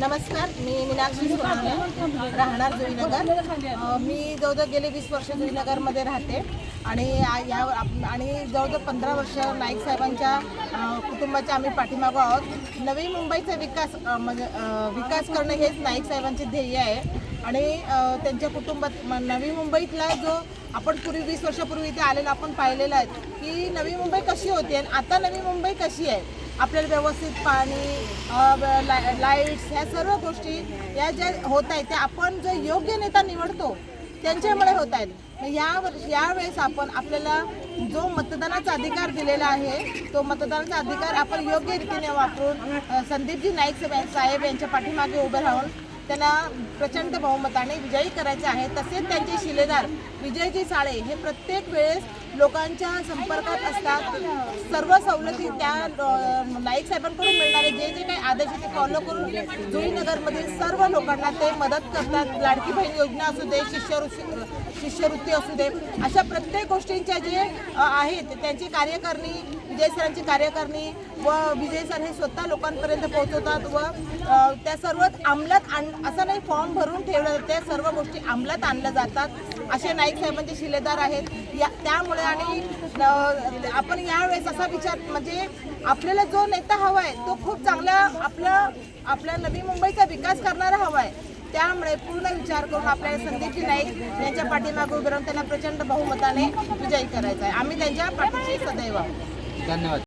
नमस्कार मी मीनाक्षी सुहाने राहणार जुईनगर. मी जवळजवळ गेले वीस वर्ष जुईनगरमध्ये राहते. आणि या आप- आणि जवळजवळ पंधरा वर्ष नाईक साहेबांच्या कुटुंबाच्या आम्ही पाठीमागो आहोत. नवी मुंबईचा विकास म्हणजे विकास करणं हेच नाईक साहेबांचे ध्येय आहे. आणि त्यांच्या कुटुंबात नवी मुंबईतला जो आपण पूर्वी वीस वर्षापूर्वी इथे आलेला आपण पाहिलेला आहे की नवी मुंबई कशी होती? आणि आता नवी मुंबई कशी आहे? आपल्याला व्यवस्थित पाणी ला- लाईट्स ह्या सर्व गोष्टी या ज्या होत आहेत त्या आपण जो योग्य नेता निवडतो त्यांच्यामुळे होत आहेत. यावर्ष या वर्ष यावेळेस आपण आपल्याला जो मतदानाचा अधिकार दिलेला आहे तो मतदानाचा अधिकार आपण योग्य रीतीने वापरून संदीपजी नाईक साहेब यांच्या पाठीमागे उभे राहून त्यांना प्रचंड बहुमताने विजयी करायचे आहे. तसेच त्यांचे शिलेदार विजयजी साळे हे प्रत्येक वेळेस लोकांच्या संपर्कात असतात. सर्व सवलती त्या नाईक साहेबांकडून मिळणारे जे जे काही आदेश आहेत ते फॉलो करून जुईनगरमधील सर्व लोकांना ते मदत करतात. लाडकी बहीण योजना असू दे शिष्यवृत्ती शिष्यवृत्ती असू दे अशा प्रत्येक गोष्टींच्या जे आहेत त्यांची कार्यकारणी विजय सरांची कार्यकारणी व विजय सर हे स्वतः लोकांपर्यंत पोहोचवतात व त्या सर्व अंमलात आण असं नाही फॉर्म भरून ठेवलं त्या सर्व गोष्टी अंमलात आणल्या जातात. असे नाईक साहेबांचे शिलेदार आहेत. या त्यामुळे आणि आपण यावेळेस असा विचार म्हणजे आपल्याला जो नेता हवा आहे तो खूप चांगला आपला आपल्या नवी मुंबईचा विकास करणारा हवा आहे त्यामुळे पूर्ण विचार करून आपल्याला संदीपजी नाईक यांच्या पाठीमागे उभे राहून त्यांना प्रचंड बहुमताने विजयी करायचा आहे आम्ही त्यांच्या पाठीशी सदैव धन्यवाद.